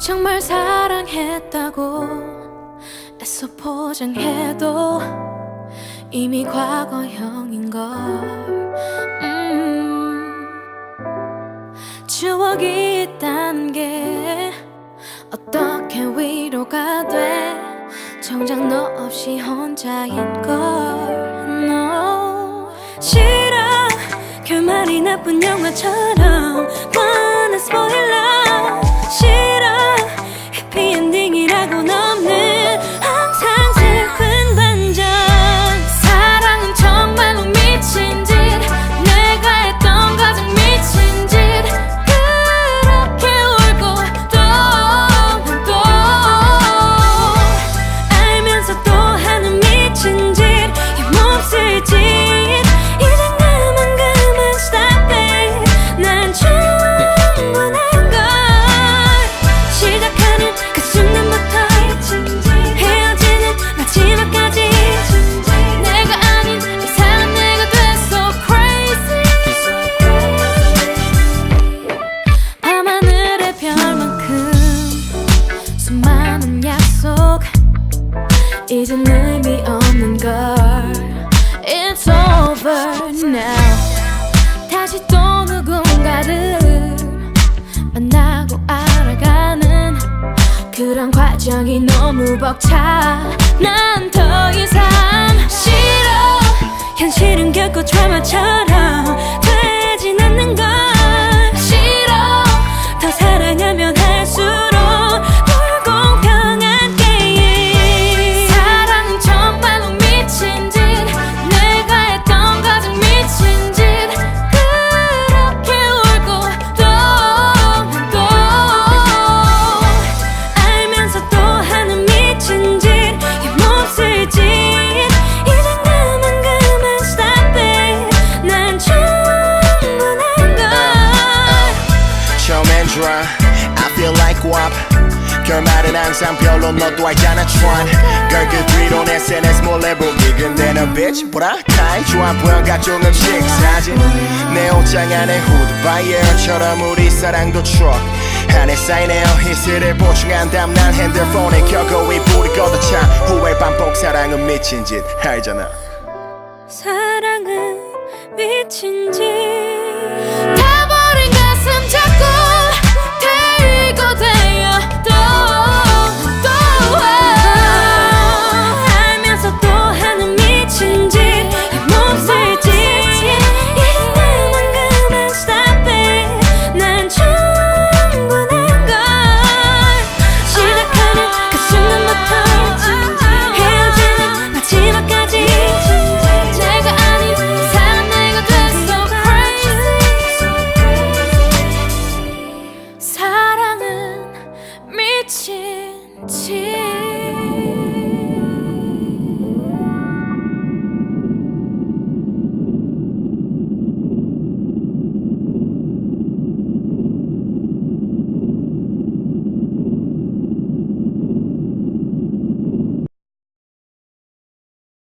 정말 사랑했다고 애써 포장해도 이미 과거형인 걸. 음, 추억이 있다는 게 어떻게 위로가 돼? 정작 너 없이 혼자인 걸. no. 싫어. 결말이 나쁜 영화처럼 spoilers. 이젠 의미 없는 걸. It's over now. 다시 또 누군가를 만나고 알아가는 그런 과정이 너무 벅차. 난 더 이상 좋아. I feel like WAP. 결말은 항상 별로 너도 알잖아 트원 결국 뒤로 내 SNS 몰래 보기. 근데 너 bitch 뭐랄까 좋아 보여 각종 음식 사진. 내 옷장 안에 후드 바이어처럼 우리 사랑도 추억. 안에 쌓이네요 히스를 보충한 다음 난 핸드폰에 켜고 이 불이 걷어차. 후회 반복 사랑은 미친 짓. 알잖아. 사랑은 미친 짓